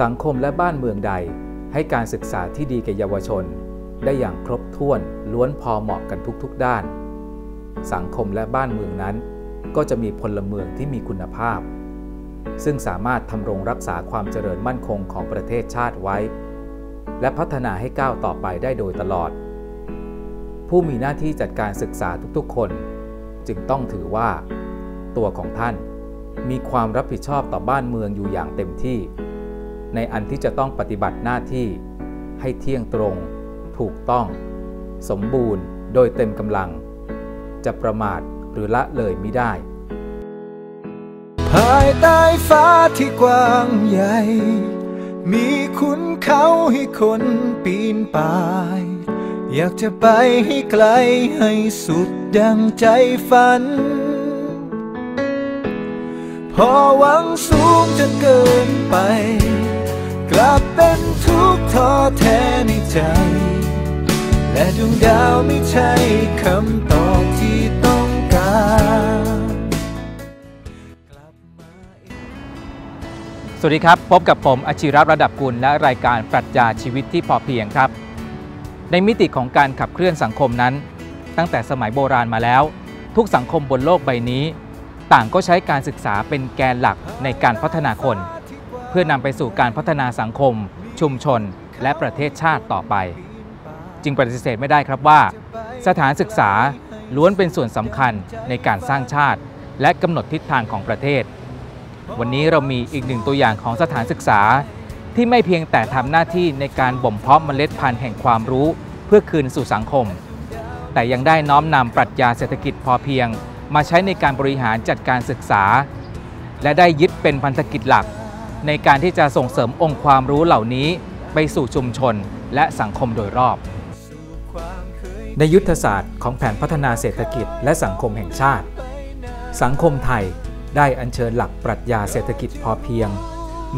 สังคมและบ้านเมืองใด ให้การศึกษาที่ดีแก่เยาวชน ได้อย่างครบถ้วนล้วนพอเหมาะกันทุกๆด้าน สังคมและบ้านเมืองนั้น ก็จะมีพลเมืองที่มีคุณภาพ ซึ่งสามารถทำรงรักษาความเจริญมั่นคงของประเทศชาติไว้ และพัฒนาให้ก้าวต่อไปได้โดยตลอด ผู้มีหน้าที่จัดการศึกษาทุกๆ คน จึงต้องถือว่า ตัวของท่านมีความรับผิดชอบต่อบ้านเมืองอยู่อย่างเต็มที่ ในอันที่จะต้องปฏิบัติหน้าที่ ให้เที่ยงตรง ถูกต้อง สมบูรณ์โดยเต็มกำลัง จะประมาทหรือละเลยไม่ได้ ภายใต้ฟ้าที่กว้างใหญ่ มีคุณเขาให้คนปีนป่าย อยากจะไปให้ไกลให้สุดดังใจฝันพอหวังสูงจนเกินไป กลับเป็นทุกข์ท้อแท้ในใจ และดวงดาวไม่ใช่คำตอบที่ต้องการสวัสดีครับ พบกับผมอาชิรัตระดับกุลและรายการปรัชญาชีวิตที่พอเพียงครับ ในมิติของการขับเคลื่อนสังคมนั้น ตั้งแต่สมัยโบราณมาแล้ว ทุกสังคมบนโลกใบนี้ ต่างก็ใช้การศึกษาเป็นแกนหลักในการพัฒนาคน พื่อนำไปสู่การพัฒนาสังคม ชุมชน และประเทศชาติต่อไป จึงปฏิเสธไม่ได้ครับว่า สถานศึกษาล้วนเป็นส่วนสำคัญในการสร้างชาติ และกำหนดทิศทางของประเทศ วันนี้เรามีอีกหนึ่งตัวอย่างของสถานศึกษา ที่ไม่เพียงแต่ทำหน้าที่ในการบ่มเพาะเมล็ดพันธุ์แห่งความรู้เพื่อคืนสู่สังคม แต่ยังได้น้อมนำปรัชญาเศรษฐกิจพอเพียง มาใช้ในการบริหารจัดการศึกษา และได้ยึดเป็นพันธกิจหลัก ในการที่จะส่งเสริมองค์ความรู้เหล่านี้ไปสู่ชุมชนและสังคมโดยรอบ ในยุทธศาสตร์ของแผนพัฒนาเศรษฐกิจและสังคมแห่งชาติ สังคมไทยได้อัญเชิญหลักปรัชญาเศรษฐกิจพอเพียง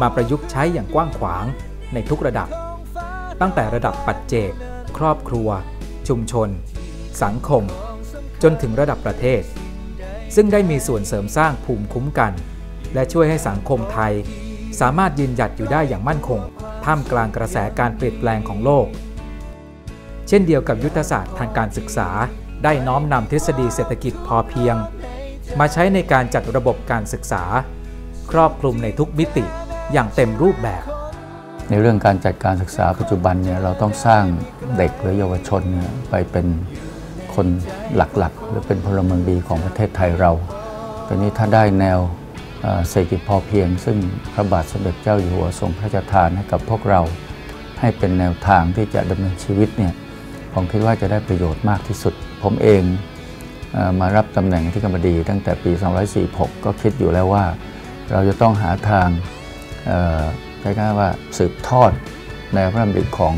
มาประยุกต์ใช้อย่างกว้างขวางในทุกระดับ ตั้งแต่ระดับปัจเจก ครอบครัว ชุมชน สังคม จนถึงระดับประเทศ ซึ่งได้มีส่วนเสริมสร้างภูมิคุ้มกัน และช่วยให้สังคมไทย สามารถยืนหยัดอยู่ได้อย่างมั่นคง ท่ามกลางกระแสการเปลี่ยนแปลงของโลก เช่นเดียวกับยุทธศาสตร์ทางการศึกษา ได้น้อมนำทฤษฎีเศรษฐกิจพอเพียง มาใช้ในการจัดระบบการศึกษา ครอบคลุมในทุกมิติอย่างเต็มรูปแบบ ในเรื่องการจัดการศึกษาปัจจุบันเนี่ยเราต้องสร้างเด็กหรือเยาวชนเนี่ยไปเป็นคนหลักๆ หรือเป็นพลเมืองดีของประเทศไทยเราตอนนี้ถ้าได้แนว เศรษฐกิจพอเพียง ซึ่งพระบาทสมเด็จเจ้าอยู่หัวทรงพระราชทานให้กับพวกเรา ให้เป็นแนวทางที่จะดำเนินชีวิตเนี่ยผมคิดว่าจะได้ประโยชน์มากที่สุด ผมเองเอมารับตำแหน่งที่กรรมดีตั้งแต่ปี 246 ก็คิดอยู่แล้วว่า เราจะต้องหาทางใช้คำว่าสืบทอดแนพระดำริของ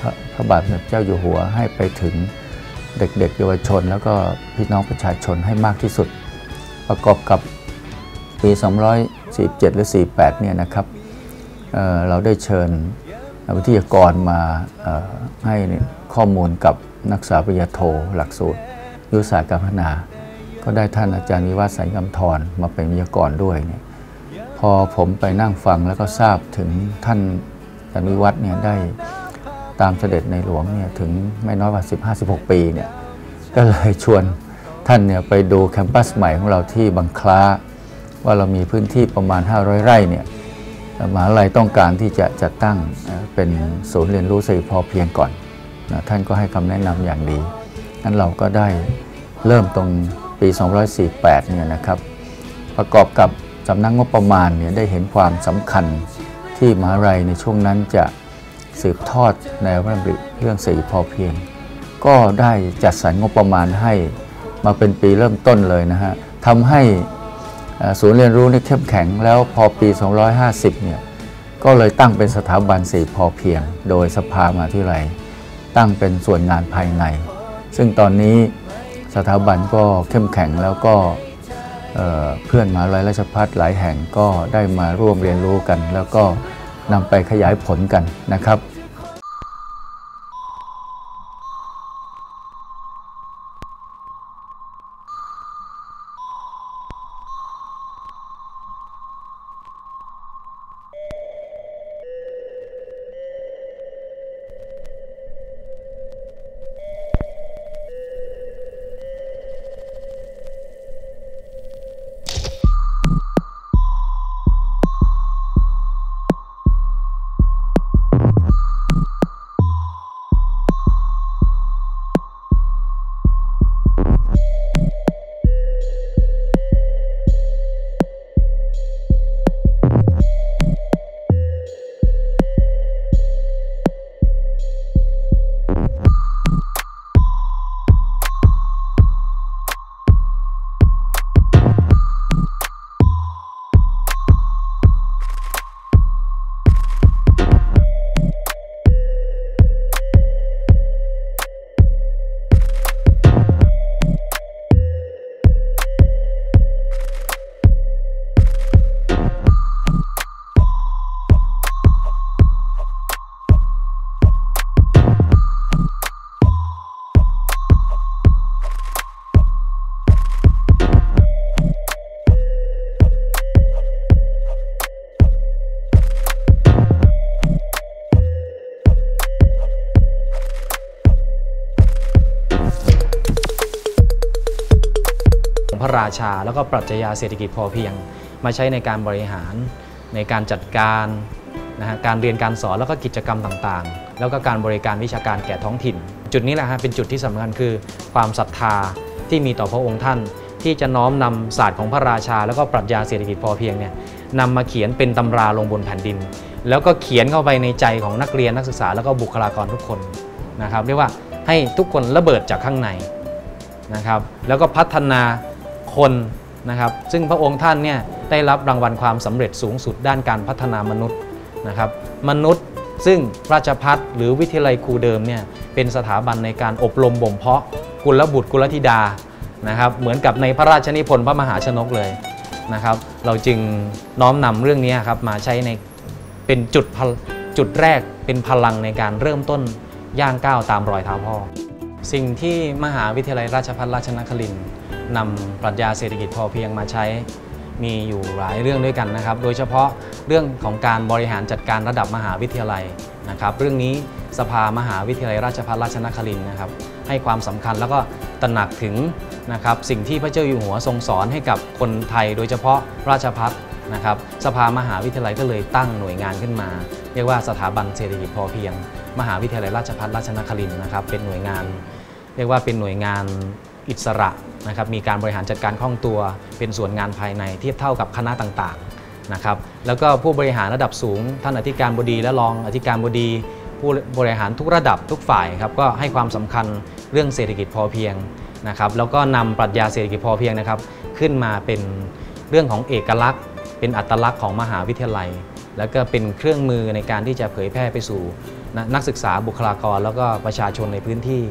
พระพระบาทสมเด็จเจ้าอยู่หัวให้ไปถึงเด็กๆเยาวชน แล้วก็พี่น้องประชาชนให้มากที่สุด ประกอบกับ ปี 247 หรือ 48 เนี่ยนะครับเเราได้เชิญวิทยากรมาให้ข้อมูลกับนักศึกษาปริญญาโทหลักสูตรยุทธศาสตร์การพัฒนา ก็ได้ท่านอาจารย์วิวัฒน์สายกำธรมาเป็นวิทยากรด้วยเนี่ยพอผมไปนั่งฟังแล้วก็ทราบถึงท่านอาจารย์วิวัฒน์เนี่ยได้ตามเสด็จในหลวงเนี่ยถึงไม่น้อยกว่า 15-16 ปีเนี่ยก็เลยชวนท่านเนี่ยไปดูแคมปัสใหม่ของเราที่บางคล้า ว่าเรามีพื้นที่ประมาณ 500 ไร่เนี่ยมหาลัยต้องการที่จะจัดตั้งเป็นศูนย์เรียนรู้เศรษฐกิพอเพียงก่อนนะท่านก็ให้คำแนะนำอย่างดีนั้นเราก็ได้เริ่มตรงปี248 เนี่ยนะครับ ประกอบกับสำนักงบประมาณเนี่ยได้เห็นความสำคัญที่มหาลัยในช่วงนั้นจะสืบทอดแนวพระดำริเรื่องเศรษฐกิพอเพียง ก็ได้จัดสรรงบประมาณให้มาเป็นปีเริ่มต้นเลยนะฮะทำให้ ศูนย์เรียนรู้นี่เข้มแข็งแล้วพอปี 250 เนี่ยก็เลยตั้งเป็นสถาบันเศรษฐกิจพอเพียง โดยสภามหาวิทยาลัยตั้งเป็นส่วนงานภายใน ซึ่งตอนนี้สถาบันก็เข้มแข็งแล้วก็เเพื่อนมหาลัยราชภัฏหลายแห่งก็ได้มาร่วมเรียนรู้กัน แล้วก็นำไปขยายผลกันนะครับ ราชา แล้วก็ปรัชญาเศรษฐกิจพอเพียง มาใช้ในการบริหารในการจัดการนะฮะการเรียนการสอนแล้วก็กิจกรรมต่างๆ แล้วก็การบริการวิชาการแก่ท้องถิ่น จุดนี้แหละฮะเป็นจุดที่สำคัญคือความศรัทธาที่มีต่อพระองค์ท่าน ที่จะน้อมนำศาสตร์ของพระราชา แล้วก็ปรัชญาเศรษฐกิจพอเพียงเนี่ยนำมาเขียนเป็นตำราลงบนแผ่นดิน แล้วก็เขียนเข้าไปในใจของนักเรียนนักศึกษาแล้วก็บุคลากรทุกคนนะครับเรียกว่าให้ทุกคนระเบิดจากข้างในนะครับแล้วก็พัฒนา คนนะครับ ซึ่งพระองค์ท่านเนี่ยได้รับรางวัลความสำเร็จสูงสุดด้านการพัฒนามนุษย์นะครับ มนุษย์ซึ่งราชพัฒหรือวิทยาลัยครูเดิมเนี่ยเป็นสถาบันในการอบรมบ่มเพาะกุลบุตรกุลธิดานะครับ เหมือนกับในพระราชนิพนธ์พระมหาชนกเลยนะครับ เราจึงน้อมนำเรื่องนี้ครับมาใช้ในเป็นจุดจุดแรกเป็นพลังในการเริ่มต้นย่างก้าวตามรอยเท้าพ่อ สิ่งที่มหาวิทยาลัยราชภัฏราชนครินทร์ นำปรัชญาเศรษฐกิจพอเพียงมาใช้ มีอยู่หลายเรื่องด้วยกันนะครับ โดยเฉพาะเรื่องของการบริหารจัดการระดับมหาวิทยาลัยนะครับ เรื่องนี้สภามหาวิทยาลัยราชภัฏราชนครินทร์นะครับ ให้ความสำคัญแล้วก็ตระหนักถึงนะครับสิ่งที่พระเจ้าอยู่หัวทรงสอนให้กับคนไทย โดยเฉพาะราชพัฒนะครับสภามหาวิทยาลัยก็เลยตั้งหน่วยงานขึ้นมา เรียกว่าสถาบันเศรษฐกิจพอเพียง มหาวิทยาลัยราชภัฏราชนครินทร์นะครับเป็นหน่วยงาน เรียกว่าเป็นหน่วยงาน อิสระนะครับมีการบริหารจัดการคล่องตัว เป็นส่วนงานภายในเทียบเท่ากับคณะต่างๆนะครับแล้วก็ผู้บริหารระดับสูง ท่านอธิการบดีและรองอธิการบดี ผู้บริหารทุกระดับทุกฝ่ายครับก็ให้ความสำคัญเรื่องเศรษฐกิจพอเพียงนะครับแล้วก็นำปรัชญาเศรษฐกิจพอเพียงนะครับขึ้นมาเป็นเรื่องของเอกลักษณ์ เป็นอัตลักษณ์ของมหาวิทยาลัย แล้วก็เป็นเครื่องมือในการที่จะเผยแพร่ไปสู่นักศึกษาบุคลากร แล้วก็ประชาชนในพื้นที่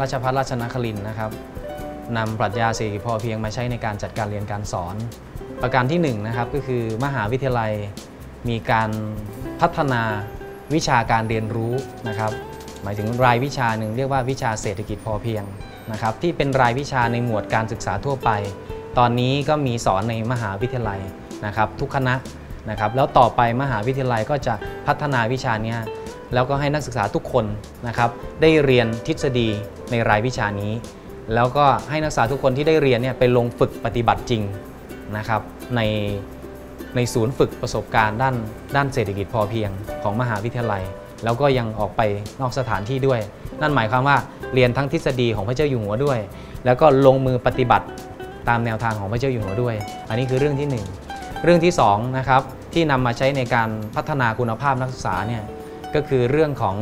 ราชภัฏราชนครินนะครับนำปรัชญาเศรษฐกิจพอเพียงมาใช้ในการจัดการเรียนการสอน ประการที่1นงนะครับก็คือมหาวิทยาลัยมีการพัฒนาวิชาการเรียนรู้นะครับ หมายถึงรายวิชาหนึ่งเรียกว่าวิชาเศรษฐกิจพอเพียงนะครับ ที่เป็นรายวิชาในหมวดการศึกษาทั่วไป ตอนนี้ก็มีสอนในมหาวิทยาลัยนะครับ ทุกคณะนะครับ แล้วต่อไปมหาวิทยาลัยก็จะพัฒนาวิชานี้ แล้วก็ให้นักศึกษาทุกคนนะครับได้เรียนทฤษฎีในรายวิชานี้ แล้วก็ให้นักศึกษาทุกคนที่ได้เรียนเนี่ยไปลงฝึกปฏิบัติจริงนะครับในในศูนย์ฝึกประสบการณ์ด้านด้านเศรษฐกิจพอเพียงของมหาวิทยาลัย แล้วก็ยังออกไปนอกสถานที่ด้วย นั่นหมายความว่าเรียนทั้งทฤษฎีของพระเจ้าอยู่หัวด้วย แล้วก็ลงมือปฏิบัติตามแนวทางของพระเจ้าอยู่หัวด้วย อันนี้คือเรื่องที่ 1 เรื่องที่2นะครับที่นำมาใช้ในการพัฒนาคุณภาพนักศึกษาเนี่ย ก็คือเรื่องของ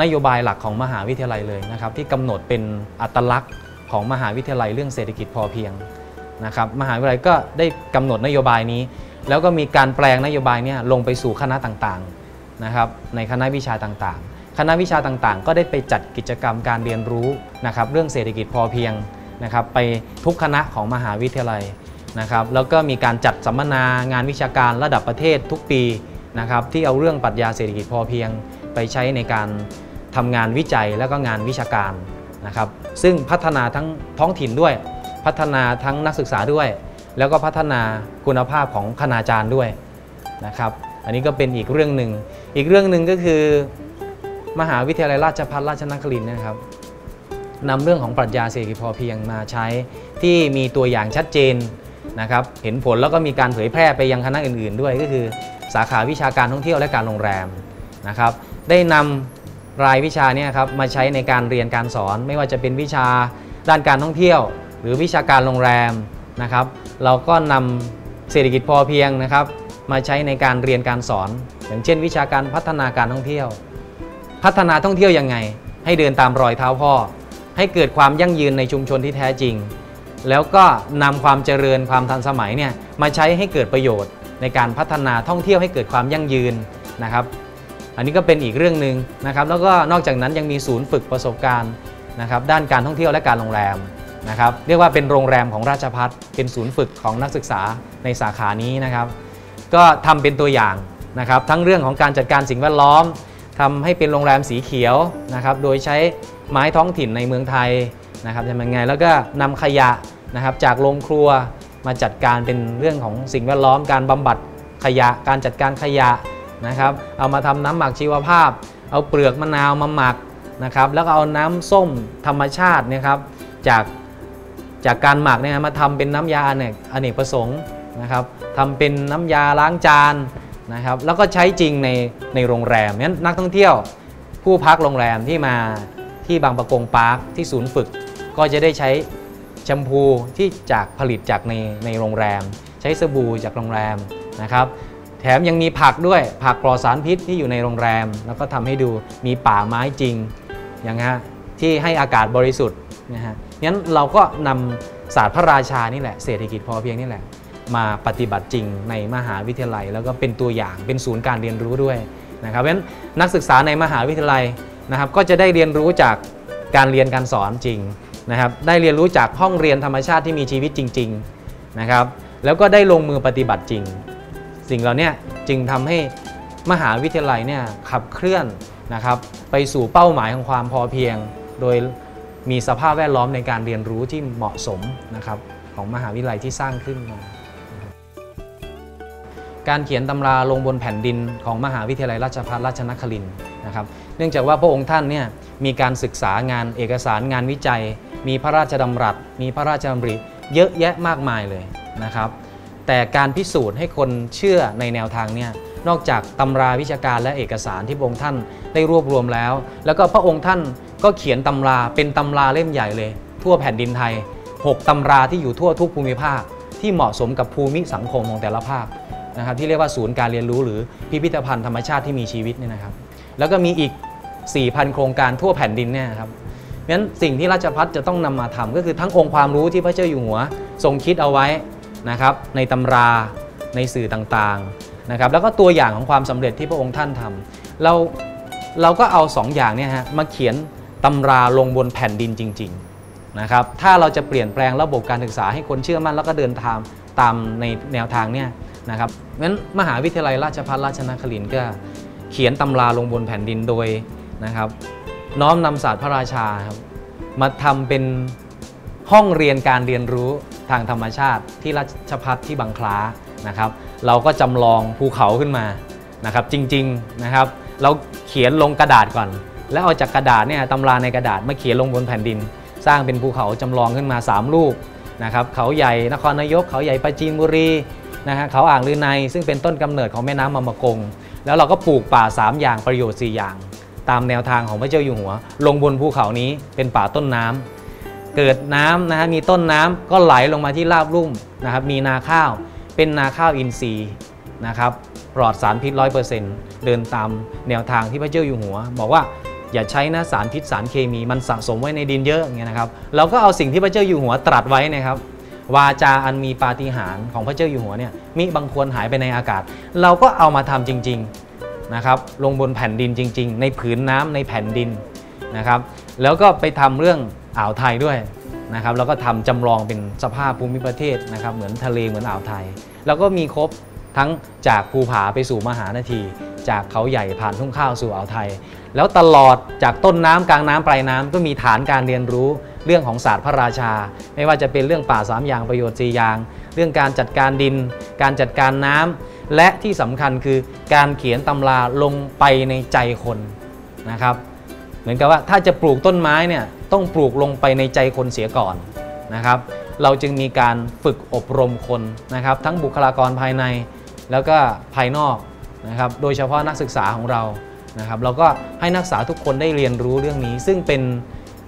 นโยบายหลักของมหาวิทยาลัยเลยนะครับ ที่กำหนดเป็นอัตลักษณ์ของมหาวิทยาลัยเรื่องเศรษฐกิจพอเพียงนะครับมหาวิทยาลัยก็ได้กำหนดนโยบายนี้ แล้วก็มีการแปลงนโยบายนี้ลงไปสู่คณะต่างๆนะครับในคณะวิชาต่างๆ คณะวิชาต่างๆ ก็ได้ไปจัดกิจกรรมการเรียนรู้นะครับเรื่องเศรษฐกิจพอเพียงนะครับไปทุกคณะของมหาวิทยาลัยนะครับแล้วก็มีการจัดสัมมนางานวิชาการระดับประเทศทุกปี นะครับที่เอาเรื่องปรัชญาเศรษฐกิจพอเพียงไปใช้ในการทำงานวิจัยแล้วก็งานวิชาการนะครับซึ่งพัฒนาทั้งท้องถิ่นด้วย พัฒนาทั้งนักศึกษาด้วย แล้วก็พัฒนาคุณภาพของคณาจารย์ด้วยนะครับอันนี้ก็เป็นอีกเรื่องหนึ่งอีกเรื่องหนึ่งก็คือ มหาวิทยาลัยราชภัฏราชนครินทร์นะครับนำเรื่องของปรัชญาเศรษฐกิจพอเพียงมาใช้ที่มีตัวอย่างชัดเจนนะครับเห็นผลแล้วก็มีการเผยแพร่ไปยังคณะอื่น ๆ ด้วยก็คือ สาขาวิชาการท่องเที่ยวและการโรงแรมนะครับได้นำรายวิชาเนี่ยครับมาใช้ในการเรียนการสอน ไม่ว่าจะเป็นวิชาด้านการท่องเที่ยว หรือวิชาการโรงแรมนะครับเราก็นำเศรษฐกิจพอเพียงนะครับมาใช้ในการเรียนการสอน อย่างเช่น วิชาการพัฒนาการท่องเที่ยว พัฒนาท่องเที่ยวยังไง ให้เดินตามรอยเท้าพ่อ ให้เกิดความยั่งยืนในชุมชนที่แท้จริง แล้วก็นำความเจริญความทันสมัยเนี่ยมาใช้ให้เกิดประโยชน์ ในการพัฒนาท่องเที่ยวให้เกิดความยั่งยืนนะครับ อันนี้ก็เป็นอีกเรื่องหนึ่งนะครับ แล้วก็นอกจากนั้นยังมีศูนย์ฝึกประสบการณ์นะครับ ด้านการท่องเที่ยวและการโรงแรมนะครับ เรียกว่าเป็นโรงแรมของราชพัฒเป็นศูนย์ฝึกของนักศึกษาในสาขานี้นะครับ ก็ทำเป็นตัวอย่างนะครับ ทั้งเรื่องของการจัดการสิ่งแวดล้อมทำให้เป็นโรงแรมสีเขียวนะครับ โดยใช้ไม้ท้องถิ่นในเมืองไทยนะครับจะเป็นไงแล้วก็นำขยะนะครับจากโรงครัว มาจัดการเป็นเรื่องของสิ่งแวดล้อมการบำบัดขยะ การจัดการขยะนะครับ เอามาทำน้ำหมักชีวภาพ เอาเปลือกมะนาวมาหมักนะครับ แล้วก็เอาน้ำส้มธรรมชาตินะครับ จากจากการหมักเนี่ยมาทำเป็นน้ำยาอเนกอเนกประสงค์นะครับทำเป็นน้ำยาล้างจานนะครับ แล้วก็ใช้จริงในในโรงแรมนั้นนักท่องเที่ยวผู้พักโรงแรมที่มาที่บางประกงปาร์คที่ศูนย์ฝึกก็จะได้ใช้ แชมพูที่จากผลิตจากในในโรงแรม ใช้สบู่จากโรงแรมนะครับแถมยังมีผักด้วยผักปลอดสารพิษที่อยู่ในโรงแรม แล้วก็ทำให้ดูมีป่าไม้จริงอย่างฮะที่ให้อากาศบริสุทธิ์นะฮะงั้นเราก็นำศาสตร์พระราชานี่แหละเศรษฐกิจพอเพียงนี่แหละ มาปฏิบัติจริงในมหาวิทยาลัย แล้วก็เป็นตัวอย่างเป็นศูนย์การเรียนรู้ด้วยนะครับเพราะฉะนั้นนักศึกษาในมหาวิทยาลัยนะครับก็จะได้เรียนรู้จากการเรียนการสอนจริง นะครับได้เรียนรู้จากห้องเรียนธรรมชาติที่มีชีวิตจริงๆนะครับแล้วก็ได้ลงมือปฏิบัติจริง สิ่งเหล่านี้จึงทำให้มหาวิทยาลัยเนี่ยขับเคลื่อนนะครับไปสู่เป้าหมายของความพอเพียง โดยมีสภาพแวดล้อมในการเรียนรู้ที่เหมาะสมนะครับของมหาวิทยาลัยที่สร้างขึ้นมาการเขียนตำราลงบนแผ่นดินของมหาวิทยาลัยราชภัฏราชนครินทร์นะครับ เนื่องจากว่าพระองค์ท่านเนี่ยมีการศึกษางานเอกสารงานวิจัย มีพระราชดำรัส มีพระราชดำริเยอะแยะมากมายเลยนะครับ แต่การพิสูจน์ให้คนเชื่อในแนวทางเนี่ยนอกจากตำราวิชาการและเอกสารที่พระองค์ท่านได้รวบรวมแล้ว แล้วก็พระองค์ท่านก็เขียนตำราเป็นตำราเล่มใหญ่เลย ทั่วแผ่นดินไทย 6ตำราที่อยู่ทั่วทุกภูมิภาค ที่เหมาะสมกับภูมิสังคมของแต่ละภาคนะครับที่เรียกว่าศูนย์การเรียนรู้หรือพิพิธภัณฑ์ธรรมชาติที่มีชีวิตเนี่ยนะครับ แล้วก็มีอีก 4,000 โครงการทั่วแผ่นดินเนี่ยครับ เพราะฉะนั้นสิ่งที่ราชพัฒจะต้องนำมาทำก็คือทั้งองค์ความรู้ที่พระเจ้าอยู่หัวทรงคิดเอาไว้นะครับในตำราในสื่อต่างๆนะครับแล้วก็ตัวอย่างของความสำเร็จที่พระองค์ท่านทำเราเราก็เอาสองอย่างเนี่ยฮะมาเขียนตำราลงบนแผ่นดินจริงๆนะครับถ้าเราจะเปลี่ยนแปลงระบบการศึกษาให้คนเชื่อมั่นแล้วก็เดินทางตามในแนวทางเนี่ยนะครับงั้นมหาวิทยาลัยราชภัฏราชนครินทร์ก็เขียนตำราลงบนแผ่นดินโดยนะครับ น้อมนำศาสตร์พระราชาครับมาทำเป็นห้องเรียนการเรียนรู้ทางธรรมชาติที่ราชพัฒที่บางคล้านะครับ เราก็จำลองภูเขาขึ้นมานะครับจริงๆนะครับ เราเขียนลงกระดาษก่อน แล้วเอาจากกระดาษเนี่ยตำราในกระดาษมาเขียนลงบนแผ่นดิน สร้างเป็นภูเขาจำลองขึ้นมา 3 ลูกนะครับเขาใหญ่นครนายกเขาใหญ่ปราจีนบุรีนะฮะเขาอ่างลือในซึ่งเป็นต้นกำเนิดของแม่น้ำมามากง แล้วเราก็ปลูกป่า 3 อย่างประโยชน์ 4 อย่าง ตามแนวทางของพระเจ้าอยู่หัว ลงบนภูเขานี้เป็นป่าต้นน้ำเกิดน้ำนะฮะมีต้นน้ำก็ไหลลงมาที่ราบลุ่มนะครับมีนาข้าวเป็นนาข้าวอินทรีย์นะครับปลอดสารพิษร้อยเปอร์เซ็นต์เดินตามแนวทางที่พระเจ้าอยู่หัว บอกว่าอย่าใช้นะสารพิษสารเคมีมันสะสมไว้ในดินเยอะอย่างเงี้ยนะครับเราก็เอาสิ่งที่พระเจ้าอยู่หัวตรัสไว้นะครับวาจาอันมีปาฏิหาริย์ของพระเจ้าอยู่หัวเนี่ยมิบางควรหายไปในอากาศ เราก็เอามาทำจริง ๆ นะครับลงบนแผ่นดินจริง ๆ ในผืนน้ำในแผ่นดินนะครับแล้วก็ไปทำเรื่องอ่าวไทยด้วยนะครับแล้วก็ทำจำลองเป็นสภาพภูมิประเทศนะครับเหมือนทะเลเหมือนอ่าวไทย แล้วก็มีครบทั้งจากภูผาไปสู่มหานาที จากเขาใหญ่ผ่านทุ่งข้าวสู่อ่าวไทย แล้วตลอดจากต้นน้ำกลางน้ำปลายน้ำก็มีฐานการเรียนรู้เรื่องของศาสตร์พระราชา ไม่ว่าจะเป็นเรื่องป่าสามอย่างประโยชน์สี่อย่าง เรื่องการจัดการดิน การจัดการน้ำ และที่สำคัญคือการเขียนตำราลงไปในใจคนนะครับ เหมือนกับว่าถ้าจะปลูกต้นไม้เนี่ยต้องปลูกลงไปในใจคนเสียก่อนนะครับ เราจึงมีการฝึกอบรมคนนะครับ ทั้งบุคลากรภายในแล้วก็ภายนอกนะครับ โดยเฉพาะนักศึกษาของเรานะครับ เราก็ให้นักศึกษาทุกคนได้เรียนรู้เรื่องนี้ ซึ่งเป็น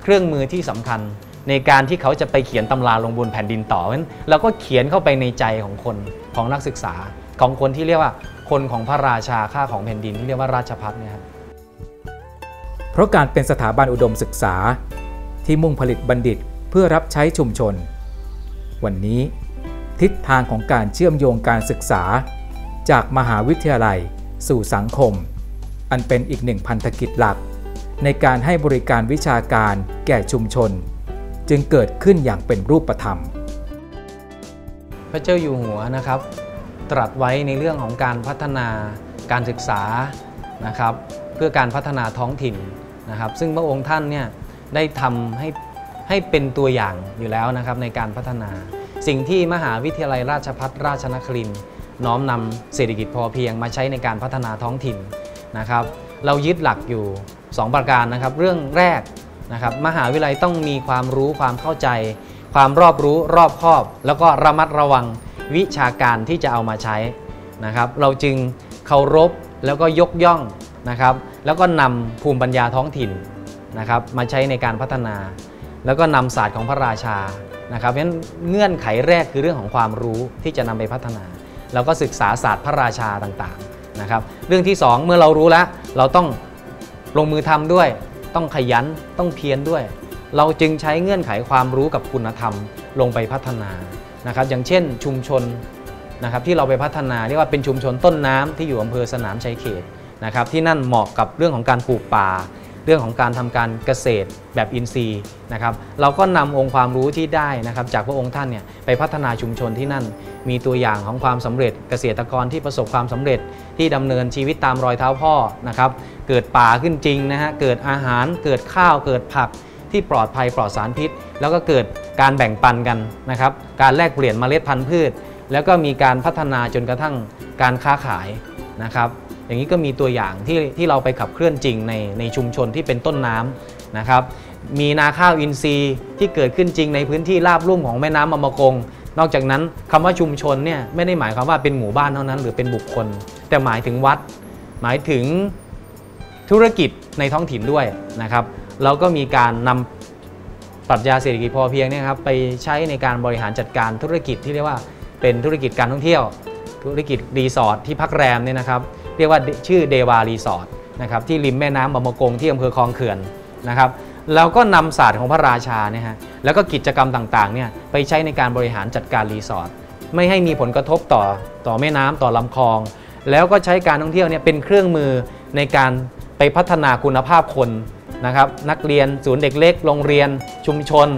เครื่องมือที่สำคัญในการที่เขาจะไปเขียนตำราลงบนแผ่นดินต่อเพราะฉะนั้นเราก็เขียนเข้าไปในใจของคนของนักศึกษา ของคนที่เรียกว่าคนของพระราชาข้าของแผ่นดินที่เรียกว่าราชพัฒเนี่ยครับเพราะการเป็นสถาบันอุดมศึกษา ที่มุ่งผลิตบัณฑิตเพื่อรับใช้ชุมชน วันนี้ ทิศทางของการเชื่อมโยงการศึกษา จากมหาวิทยาลัย สู่สังคม อันเป็นอีกหนึ่งพันธกิจหลัก ในการให้บริการวิชาการแก่ชุมชน จึงเกิดขึ้นอย่างเป็นรูปธรรม พระเจ้าอยู่หัวนะครับ ตรัสไว้ในเรื่องของการพัฒนาการศึกษานะครับเพื่อการพัฒนาท้องถิ่นนะครับ ซึ่งพระองค์ท่านเนี่ยได้ทำให้ให้เป็นตัวอย่างอยู่แล้วนะครับในการพัฒนา สิ่งที่มหาวิทยาลัยราชภัฏราชนครินน้อมนำเศรษฐกิจพอเพียงมาใช้ในการพัฒนาท้องถิ่นนะครับ เรายึดหลักอยู่ 2 ประการนะครับ เรื่องแรกนะครับมหาวิทยาลัยต้องมีความรู้ความเข้าใจ ความรอบรู้รอบคอบ แล้วก็ระมัดระวัง วิชาการที่จะเอามาใช้นะครับ เราจึงเคารพแล้วก็ยกย่องนะครับ แล้วก็นำภูมิปัญญาท้องถิ่นนะครับ มาใช้ในการพัฒนา แล้วก็นำศาสตร์ของพระราชานะครับเพราะฉะนั้นเงื่อนไขแรกคือเรื่องของความรู้ที่จะนำไปพัฒนา เราก็ศึกษาศาสตร์พระราชาต่างๆนะครับ เรื่องที่ 2 เมื่อเรารู้แล้ว เราต้องลงมือทำด้วย ต้องขยันต้องเพียรด้วย เราจึงใช้เงื่อนไขความรู้กับคุณธรรมลงไปพัฒนา นะครับอย่างเช่นชุมชนนะครับที่เราไปพัฒนาเรียกว่าเป็นชุมชนต้นน้ำที่อยู่อำเภอสนามชัยเขตนะครับที่นั่นเหมาะกับเรื่องของการปลูกป่า เรื่องของการทำการเกษตรแบบอินทรีย์นะครับเราก็นำองค์ความรู้ที่ได้นะครับจากพระองค์ท่านเนี่ยไปพัฒนาชุมชนที่นั่น มีตัวอย่างของความสำเร็จเกษตรกรที่ประสบความสำเร็จที่ดำเนินชีวิตตามรอยเท้าพ่อนะครับเกิดป่าขึ้นจริงนะฮะเกิดอาหารเกิดข้าวเกิดผัก ที่ปลอดภัยปลอดสารพิษ แล้วก็เกิดการแบ่งปันกันนะครับ การแลกเปลี่ยนเมล็ดพันธุ์พืช แล้วก็มีการพัฒนาจนกระทั่งการค้าขายนะครับ อย่างนี้ก็มีตัวอย่างที่ที่เราไปขับเคลื่อนจริงในในชุมชนที่เป็นต้นน้ำนะครับ มีนาข้าวอินทรีย์ที่เกิดขึ้นจริงในพื้นที่ราบลุ่มของแม่น้ำอมะกงนอกจากนั้นคำว่าชุมชนเนี่ยไม่ได้หมายความว่าเป็นหมู่บ้านเท่านั้น หรือเป็นบุคคล แต่หมายถึงวัด หมายถึง ธุรกิจในท้องถิ่นด้วยนะครับเราก็มีการนำปรัชญาเศรษฐกิจพอเพียงเนี่ยครับไปใช้ในการบริหารจัดการธุรกิจที่เรียกว่าเป็นธุรกิจการท่องเที่ยว ธุรกิจรีสอร์ทที่พักแรมเนี่ยนะครับเรียกว่าชื่อเดวารีสอร์ทนะครับที่ริมแม่น้ำบางมะกงที่อำเภอคลองเขื่อนนะครับแล้วก็นำศาสตร์ของพระราชาเนี่ยฮะแล้วก็กิจกรรมต่างๆเนี่ยไปใช้ในการบริหารจัดการรีสอร์ทไม่ให้มีผลกระทบต่อต่อแม่น้ำต่อลำคลอง แล้วก็ใช้การท่องเที่ยวเนี่ยเป็นเครื่องมือในการ ไปพัฒนาคุณภาพคนนะครับนักเรียนศูนย์เด็กเล็ก โรงเรียนชุมชน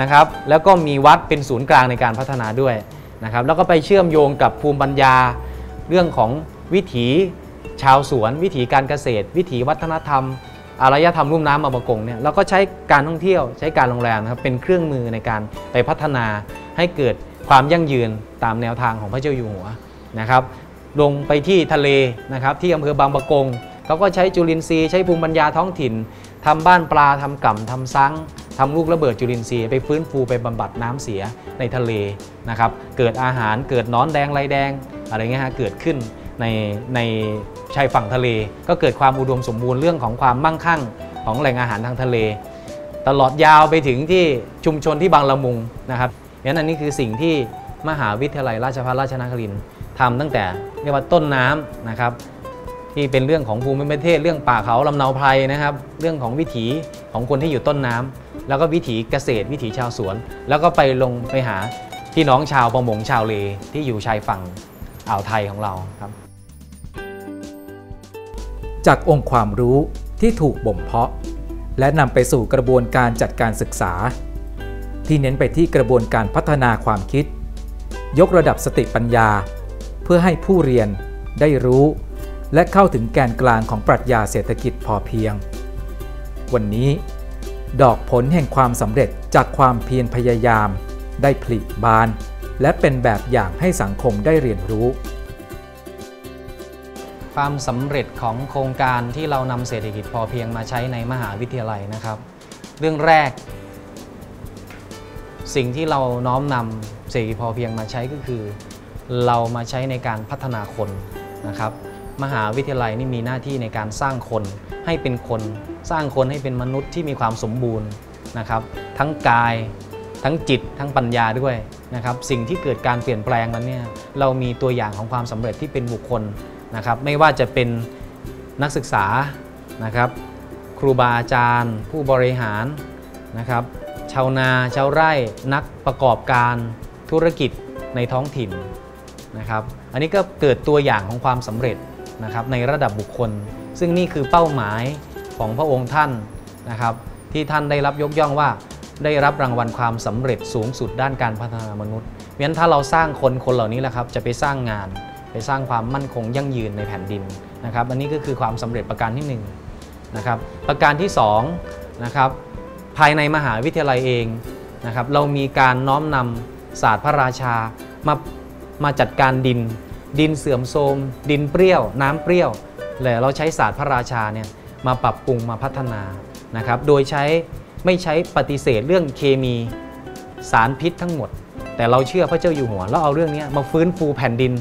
นะครับแล้วก็มีวัดเป็นศูนย์กลางในการพัฒนาด้วยนะครับแล้วก็ไปเชื่อมโยงกับภูมิปัญญา เรื่องของวิถีชาวสวน วิถีการเกษตร วิถีวัฒนธรรมอารยธรรมรุ่มน้ำบางประกงเนี่ยเราก็ใช้การท่องเที่ยวใช้การโรงแรมนะครับเป็นเครื่องมือในการไปพัฒนาให้เกิดความยั่งยืนตามแนวทางของพระเจ้าอยู่หัวนะครับลงไปที่ทะเลนะครับที่อำเภอบางปะกง เขาก็ใช้จุลินทรีย์ใช้ภูมิปัญญาท้องถิ่นทำบ้านปลาทำก่ำทำซังทำลูกระเบิดจุลินทรีย์ไปฟื้นฟูไปบำบัดน้ำเสียในทะเลนะครับเกิดอาหารเกิดนอนแดงไรแดงอะไรเงี้ยฮะเกิดขึ้นในในชายฝั่งทะเล ก็เกิดความอุดมสมบูรณ์เรื่องของความมั่งคั่งของแหล่งอาหารทางทะเล ตลอดยาวไปถึงที่ชุมชนที่บางละมุงนะครับงั้นอันนี้คือสิ่งที่มหาวิทยาลัยราชภัฏราชนครินทร์ทำตั้งแต่เรียกว่าต้นน้ำนะครับ ที่เป็นเรื่องของภูมิประเทศ เรื่องป่าเขาลำเนาไพรนะครับ เรื่องของวิถีของคนที่อยู่ต้นน้ำแล้วก็วิถีเกษตร วิถีชาวสวน แล้วก็ไปลงไปหาพี่น้องชาวประมงชาวเลที่อยู่ชายฝั่งอ่าวไทยของเราครับ จากองค์ความรู้ที่ถูกบ่มเพาะ และนำไปสู่กระบวนการจัดการศึกษา ที่เน้นไปที่กระบวนการพัฒนาความคิด ยกระดับสติปัญญา เพื่อให้ผู้เรียนได้รู้ และเข้าถึงแกนกลางของปรัชญาเศรษฐกิจพอเพียง วันนี้ ดอกผลแห่งความสำเร็จจากความเพียรพยายาม ได้ผลิบาน และเป็นแบบอย่างให้สังคมได้เรียนรู้ ความสำเร็จของโครงการที่เรานำเศรษฐกิจพอเพียงมาใช้ในมหาวิทยาลัยนะครับ เรื่องแรก สิ่งที่เราน้อมนำเศรษฐกิจพอเพียงมาใช้ก็คือ เรามาใช้ในการพัฒนาคนนะครับ มหาวิทยาลัยนี่มีหน้าที่ในการสร้างคนให้เป็นคน สร้างคนให้เป็นมนุษย์ที่มีความสมบูรณ์นะครับ ทั้งกาย ทั้งจิต ทั้งปัญญาด้วยนะครับ สิ่งที่เกิดการเปลี่ยนแปลงมันเนี่ยเรามีตัวอย่างของความสำเร็จที่เป็นบุคคลนะครับ ไม่ว่าจะเป็นนักศึกษานะครับ ครูบาอาจารย์ ผู้บริหารนะครับ ชาวนาชาวไร่นักประกอบการธุรกิจในท้องถิ่นนะครับ อันนี้ก็เกิดตัวอย่างของความสำเร็จ นะครับในระดับบุคคล ซึ่งนี่คือเป้าหมายของพระองค์ท่านนะครับที่ท่านได้รับยกย่องว่าได้รับรางวัลความสำเร็จสูงสุดด้านการพัฒนามนุษย์เพราะฉะนั้นถ้าเราสร้างคนคนเหล่านี้แหละครับจะไปสร้างงาน ไปสร้างความมั่นคงยั่งยืนในแผ่นดินนะครับอันนี้ก็คือความสำเร็จประการที่1นนะครับประการที่2นะครับภายในมหาวิทยาลัยเองนะครับเรามีการน้อมนำศาสตร์พระราชามามาจัดการดิน ดินเสื่อมโทรมดินเปรี้ยว น้ำเปรี้ยวและเราใช้ศาสตร์พระราชาเนี่ยมาปรับปรุงมาพัฒนานะครับ โดยใช้ไม่ใช้ปฏิเสธเรื่องเคมีสารพิษทั้งหมด แต่เราเชื่อพระเจ้าอยู่หัวแล้วเอาเรื่องนี้มาฟื้นฟูแผ่นดิน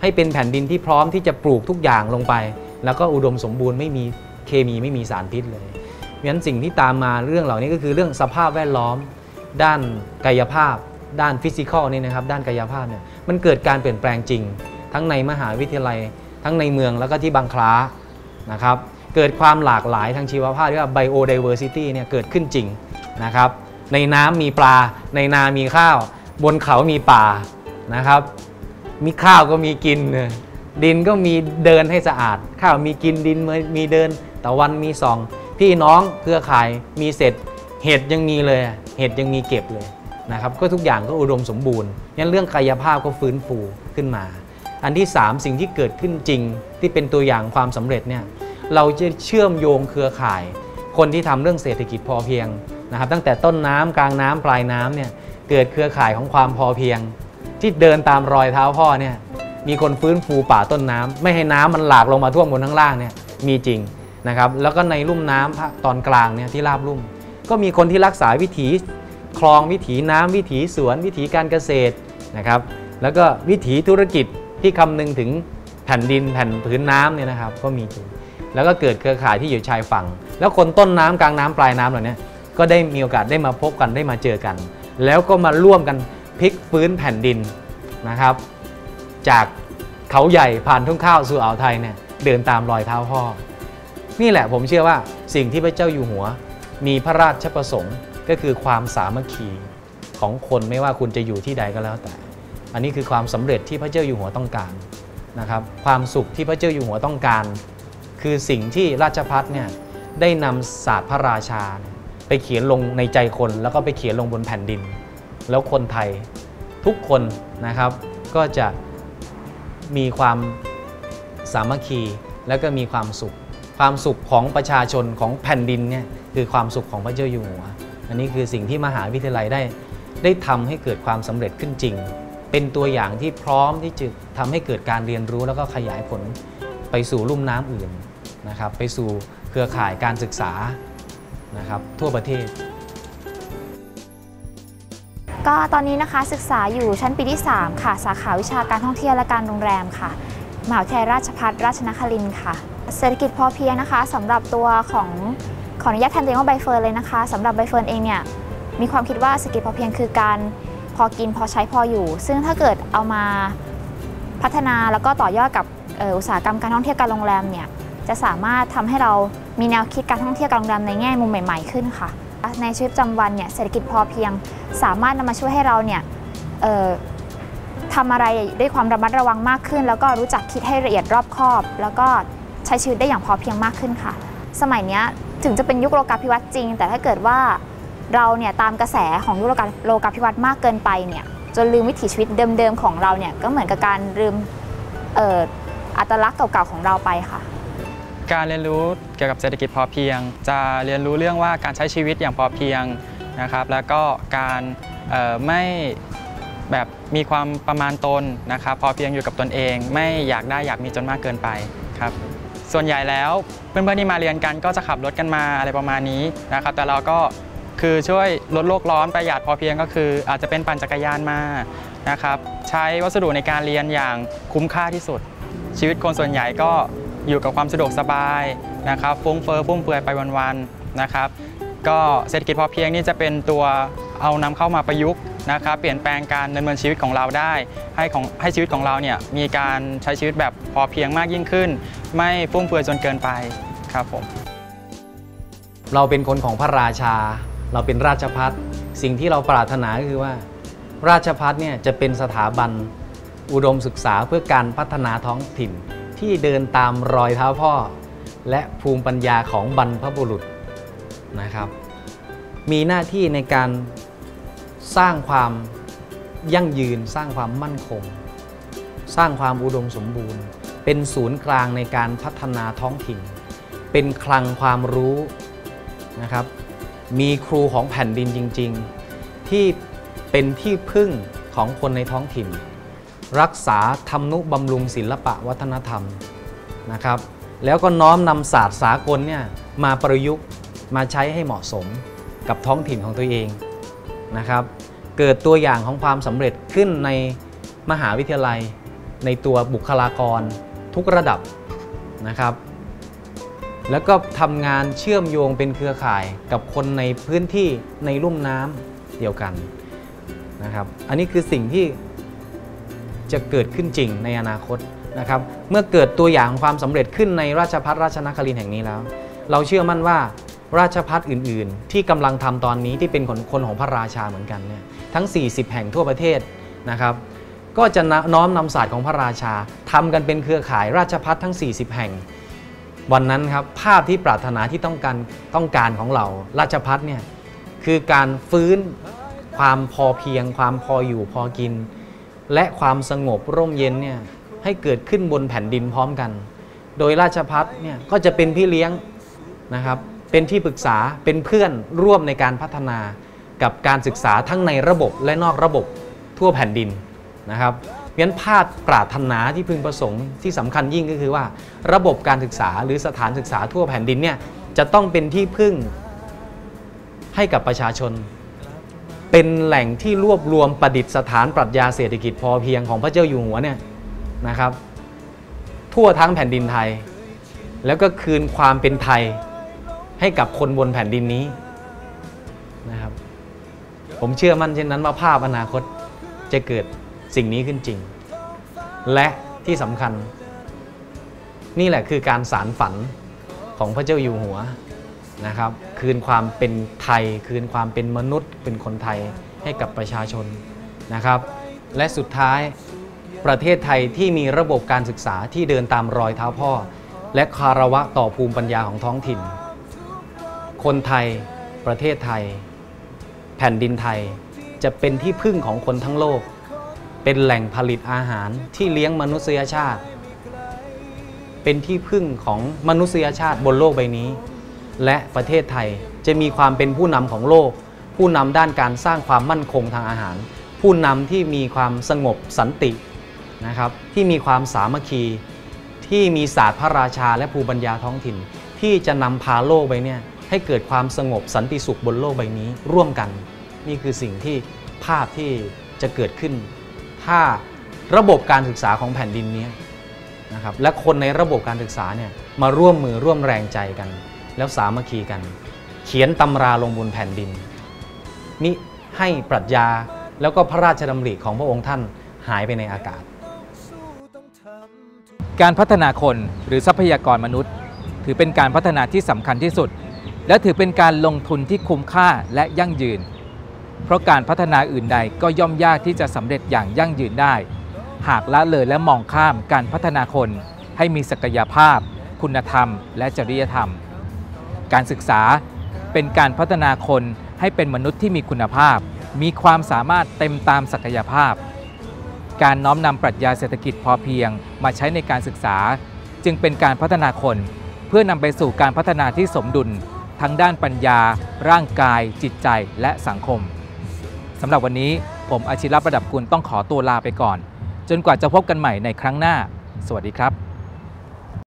ให้เป็นแผ่นดินที่พร้อมที่จะปลูกทุกอย่างลงไป แล้วก็อุดมสมบูรณ์ไม่มีเคมีไม่มีสารพิษเลยเพราะฉะนั้นสิ่งที่ตามมาเรื่องเหล่านี้ก็คือเรื่องสภาพแวดล้อม ด้านกายภาพ ด้านฟิสิกอลนี่นะครับ ด้านกายภาพเนี่ยมันเกิดการเปลี่ยนแปลงจริง ทั้งในมหาวิทยาลัย ทั้งในเมืองแล้วก็ที่บางคล้านะครับเกิดความหลากหลายทางชีวภาพเรียกว่า biodiversity เนี่ยเกิดขึ้นจริงนะครับในน้ำมีปลา ในนามีข้าว บนเขามีป่านะครับ มีข้าวก็มีกิน ดินก็มีเดินให้สะอาด ข้าวมีกินดินมีเดินตะวันมีส่อง พี่น้องเครือข่ายมีเสร็จเห็ดยังมีเลยเห็ดยังมีเก็บเลยนะครับก็ทุกอย่างก็อุดมสมบูรณ์งั้นเรื่องกายภาพก็ฟื้นฟูขึ้นมา อันที่ 3 สิ่งที่เกิดขึ้นจริงที่เป็นตัวอย่างความสำเร็จเนี่ยเราจะเชื่อมโยงเครือข่าย คนที่ทำเรื่องเศรษฐกิจพอเพียงนะครับ ตั้งแต่ต้นน้ำกลางน้ำปลายน้ำเนี่ยเกิดเครือข่ายของความพอเพียง ที่เดินตามรอยเท้าพ่อเนี่ยมีคนฟื้นฟูป่าต้นน้ำไม่ให้น้ำมันหลากลงมาท่วมบนข้างล่างเนี่ยมีจริงนะครับแล้วก็ในลุ่มน้ำตอนกลางเนี่ยที่ราบลุ่ม ก็มีคนที่รักษาวิถีคลองวิถีน้ำวิถีสวนวิถีการเกษตรนะครับแล้วก็วิถีธุรกิจ ที่คำนึงถึงแผ่นดินแผ่นพื้นน้ำเนี่ยนะครับก็มีจริงแล้วก็เกิดเครือข่ายที่อยู่ชายฝั่ง แล้วคนต้นน้ำกลางน้ำปลายน้ำเหล่านี้ก็ได้มีโอกาสได้มาพบกันได้มาเจอกัน แล้วก็มาร่วมกันพลิกฟื้นแผ่นดินนะครับ จากเขาใหญ่ผ่านทุ่งข้าวสู่อ่าวไทยเนี่ยเดินตามรอยเท้าพ่อ นี่แหละผมเชื่อว่าสิ่งที่พระเจ้าอยู่หัว มีพระราชประสงค์ก็คือความสามัคคีของคนไม่ว่าคุณจะอยู่ที่ใดก็แล้วแต่ อันนี้คือความสำเร็จที่พระเจ้าอยู่หัวต้องการนะครับความสุขที่พระเจ้าอยู่หัวต้องการ คือสิ่งที่ราชพัฒเนี่ยได้นำศาสตร์พระราชา ไปเขียนลงในใจคน แล้วก็ไปเขียนลงบนแผ่นดิน แล้วคนไทยทุกคนนะครับก็จะมีความสามัคคีแล้วก็มีความสุข ความสุขของประชาชนของแผ่นดินเนี่ยคือความสุขของพระเจ้าอยู่หัว อันนี้คือสิ่งที่มหาวิทยาลัยได้ได้ทำให้เกิดความสำเร็จขึ้นจริง เป็นตัวอย่างที่พร้อมที่จะทำให้เกิดการเรียนรู้แล้วก็ขยายผลไปสู่ลุ่มน้ำอื่นนะครับ ไปสู่เครือข่ายการศึกษานะครับทั่วประเทศ ก็ตอนนี้นะคะศึกษาอยู่ชั้นปีที่ 3 ค่ะ สาขาวิชาการท่องเที่ยวและการโรงแรมค่ะมหาวิทยาลัยราชภัฏราชนครินทร์ค่ะ เศรษฐกิจพอเพียงนะคะสำหรับตัวของขออนุญาตแทนตัวเองว่าใบเฟิร์นเลยนะคะสำหรับใบเฟิร์นเองเนี่ยมีความคิดว่าเศรษฐกิจพอเพียงคือการ พอกินพอใช้พออยู่ ซึ่งถ้าเกิดเอามาพัฒนาแล้วก็ต่อยอดกับอ,อ,อุตสาหกรรมการท่องเที่ยวการโรงแรมเนี่ยจะสามารถทำให้เรามีแนวคิดการท่องเที่ยวการโรงแรมในแง่มุมใหม่ ๆ ขึ้นค่ะ ในชีวิตประจำวันเนี่ยเศรษฐกิจพอเพียง สามารถนำมาช่วยให้เราเนี่ยทำอะไรด้วยความระมัดระวังมากขึ้น แล้วก็รู้จักคิดให้ละเอียดรอบคอบ แล้วก็ใช้ชีวิตได้อย่างพอเพียงมากขึ้นค่ะ สมัยนี้ถึงจะเป็นยุคโลกาภิวัตน์จริง แต่ถ้าเกิดว่า เราเนี่ยตามกระแสของยุคโลกาโลกาภิวัตน์มากเกินไปเนี่ยจนลืมวิถีชีวิตเดิมๆของเราเนี่ยก็เหมือนกับการลืมเอ่ออัตลักษณ์เก่าๆของเราไปค่ะ การเรียนรู้เกี่ยวกับเศรษฐกิจพอเพียง จะเรียนรู้เรื่องว่าการใช้ชีวิตอย่างพอเพียงนะครับ แล้วก็การไม่แบบมีความประมาณตนนะครับ พอเพียงอยู่กับตนเอง ไม่อยากได้อยากมีจนมากเกินไปครับส่วนใหญ่แล้วเพื่อนๆที่มาเรียนกันก็จะขับรถกันมาอะไรประมาณนี้นะครับ แต่เราก็ คือช่วยลดโลกร้อนประหยัดพอเพียงก็คือ อาจจะเป็นปั่นจักรยานมานะครับใช้วัสดุในการเรียนอย่างคุ้มค่าที่สุด ชีวิตคนส่วนใหญ่ก็อยู่กับความสะดวกสบายนะครับฟุ้งเฟ้อฟุ่มเฟือยไปวันๆนะครับ ก็เศรษฐกิจพอเพียงนี่จะเป็นตัวเอานำเข้ามาประยุกต์นะครับเปลี่ยนแปลงการดำเนินชีวิตของเราได้ ให้ของให้ชีวิตของเราเนี่ยมีการใช้ชีวิตแบบพอเพียงมากยิ่งขึ้น ไม่ฟุ่มเฟือยจนเกินไปครับผมเราเป็นคนของพระราชา เราเป็นราชพัฒสิ่งที่เราปรารถนาก็คือว่า ราชพัฒเนี่ยจะเป็นสถาบันอุดมศึกษาเพื่อการพัฒนาท้องถิ่นที่เดินตามรอยเท้าพ่อ และภูมิปัญญาของบรรพบุรุษนะครับ มีหน้าที่ในการสร้างความยั่งยืนสร้างความมั่นคง สร้างความอุดมสมบูรณ์ เป็นศูนย์กลางในการพัฒนาท้องถิ่น เป็นคลังความรู้นะครับ มีครูของแผ่นดินจริง ๆ ที่เป็นที่พึ่งของคนในท้องถิ่น รักษาทำนุบำรุงศิลปะวัฒนธรรมนะครับ แล้วก็น้อมนำศาสตร์สากลเนี่ยมาประยุกต์มาใช้ให้เหมาะสมกับท้องถิ่นของตัวเองนะครับ เกิดตัวอย่างของความสำเร็จขึ้นในมหาวิทยาลัย ในตัวบุคลากรทุกระดับนะครับ แล้วก็ทำงานเชื่อมโยงเป็นเครือข่ายกับคนในพื้นที่ในลุ่มน้ำเดียวกันนะครับ อันนี้คือสิ่งที่จะเกิดขึ้นจริงในอนาคตนะครับ เมื่อเกิดตัวอย่างความสำเร็จขึ้นในราชพัฒราชนครินแห่งนี้แล้ว เราเชื่อมั่นว่าราชพัฒอื่น ๆ ที่กำลังทำตอนนี้ที่เป็นคนคนของพระราชาเหมือนกันเนี่ยทั้ง 40 แห่งทั่วประเทศนะครับก็จะน้อมนำศาสตร์ของพระราชาทำกันเป็นเครือข่ายราชพัฒทั้ง 40 แห่ง วันนั้นครับภาพที่ปรารถนาที่ต้องการต้องการของเราราชพัฒเนี่ยคือการฟื้นความพอเพียง ความพออยู่พอกิน และความสงบร่มเย็นเนี่ยให้เกิดขึ้นบนแผ่นดินพร้อมกัน โดยราชพัฒเนี่ยก็จะเป็นพี่เลี้ยงนะครับเป็นที่ปรึกษาเป็นเพื่อนร่วมในการพัฒนากับการศึกษาทั้งในระบบและนอกระบบทั่วแผ่นดินนะครับ เพราะฉะนั้นภาพปรารถนาที่พึงประสงค์ที่สำคัญยิ่งก็คือว่า ระบบการศึกษาหรือสถานศึกษาทั่วแผ่นดินเนี่ยจะต้องเป็นที่พึ่งให้กับประชาชน เป็นแหล่งที่รวบรวมประดิษฐานปรัชญาเศรษฐกิจพอเพียงของพระเจ้าอยู่หัวเนี่ยนะครับ ทั่วทั้งแผ่นดินไทย แล้วก็คืนความเป็นไทยให้กับคนบนแผ่นดินนี้นะครับ ผมเชื่อมั่นเช่นนั้นว่าภาพอนาคตจะเกิด สิ่งนี้ขึ้นจริง และที่สำคัญ นี่แหละคือการสารฝันของพระเจ้าอยู่หัวนะครับ คืนความเป็นไทย คืนความเป็นมนุษย์ เป็นคนไทยให้กับประชาชนนะครับ และสุดท้ายประเทศไทยที่มีระบบการศึกษาที่เดินตามรอยเท้าพ่อ และคารวะต่อภูมิปัญญาของท้องถิ่น คนไทย ประเทศไทย แผ่นดินไทยจะเป็นที่พึ่งของคนทั้งโลก เป็นแหล่งผลิตอาหารที่เลี้ยงมนุษยชาติ เป็นที่พึ่งของมนุษยชาติบนโลกใบนี้ และประเทศไทยจะมีความเป็นผู้นำของโลก ผู้นำด้านการสร้างความมั่นคงทางอาหาร ผู้นำที่มีความสงบสันตินะครับ ที่มีความสามัคคีที่มีศาสตร์พระราชาและภูมิปัญญาท้องถิ่น ที่จะนำพาโลกใบเนี้ให้เกิดความสงบสันติสุขบนโลกใบนี้ร่วมกัน นี่คือสิ่งที่ภาพที่จะเกิดขึ้น ถ้าระบบการศึกษาของแผ่นดินนี้นะครับและคนในระบบการศึกษาเนี่ยมาร่วมมือร่วมแรงใจกัน แล้วสามัคคีกัน เขียนตำราลงบนแผ่นดิน นี่ให้ปรัชญาแล้วก็พระราชดำริของพระองค์ท่านหายไปในอากาศ การพัฒนาคนหรือทรัพยากรมนุษย์ ถือเป็นการพัฒนาที่สำคัญที่สุด และถือเป็นการลงทุนที่คุ้มค่าและยั่งยืน เพราะการพัฒนาอื่นใดก็ย่อมยากที่จะสำเร็จอย่างยั่งยืนได้ หากละเลยและมองข้ามการพัฒนาคนให้มีศักยภาพ คุณธรรม และจริยธรรม การศึกษาเป็นการพัฒนาคนให้เป็นมนุษย์ที่มีคุณภาพ มีความสามารถเต็มตามศักยภาพ การน้อมนำปรัชญาเศรษฐกิจพอเพียงมาใช้ในการศึกษา จึงเป็นการพัฒนาคน เพื่อนำไปสู่การพัฒนาที่สมดุล ทั้งด้านปัญญา ร่างกาย จิตใจและสังคมำหรับวันนี้ผมอาชิรประดับกุลต้องขอตัวลาไปก่อน จนกว่าจะพบกันใหม่ในครั้งหน้า สวัสดีครับ